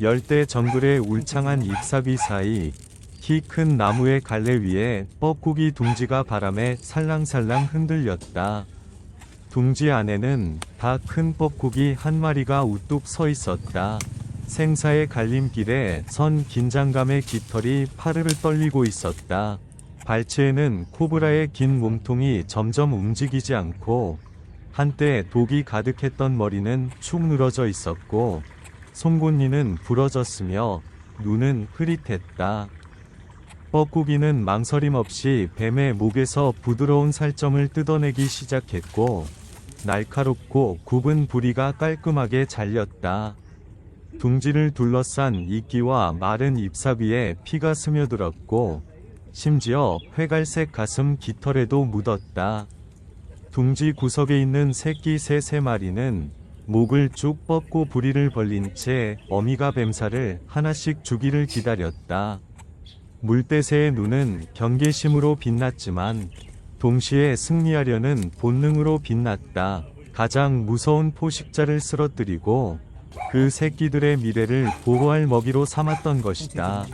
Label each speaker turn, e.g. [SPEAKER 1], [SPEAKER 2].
[SPEAKER 1] 열대 정글의 울창한 잎사귀 사이 키 큰 나무의 갈래 위에 뻐꾸기 둥지가 바람에 살랑살랑 흔들렸다. 둥지 안에는 다 큰 뻐꾸기 한 마리가 우뚝 서 있었다. 생사의 갈림길에 선 긴장감의 깃털이 파르르 떨리고 있었다. 발치에는 코브라의 긴 몸통이 점점 움직이지 않고 한때 독이 가득했던 머리는 축 늘어져 있었고 송곳니는 부러졌으며 눈은 흐릿했다. 뻐꾸기는 망설임 없이 뱀의 목에서 부드러운 살점을 뜯어내기 시작했고 날카롭고 굽은 부리가 깔끔하게 잘렸다. 둥지를 둘러싼 이끼와 마른 잎사귀에 피가 스며들었고 심지어 회갈색 가슴 깃털에도 묻었다. 둥지 구석에 있는 새끼 새 세 마리는 목을 쭉 뻗고 부리를 벌린 채 어미가 뱀살을 하나씩 주기를 기다렸다. 물대새의 눈은 경계심으로 빛났지만 동시에 승리하려는 본능으로 빛났다. 가장 무서운 포식자를 쓰러뜨리고 그 새끼들의 미래를 보호할 먹이로 삼았던 것이다.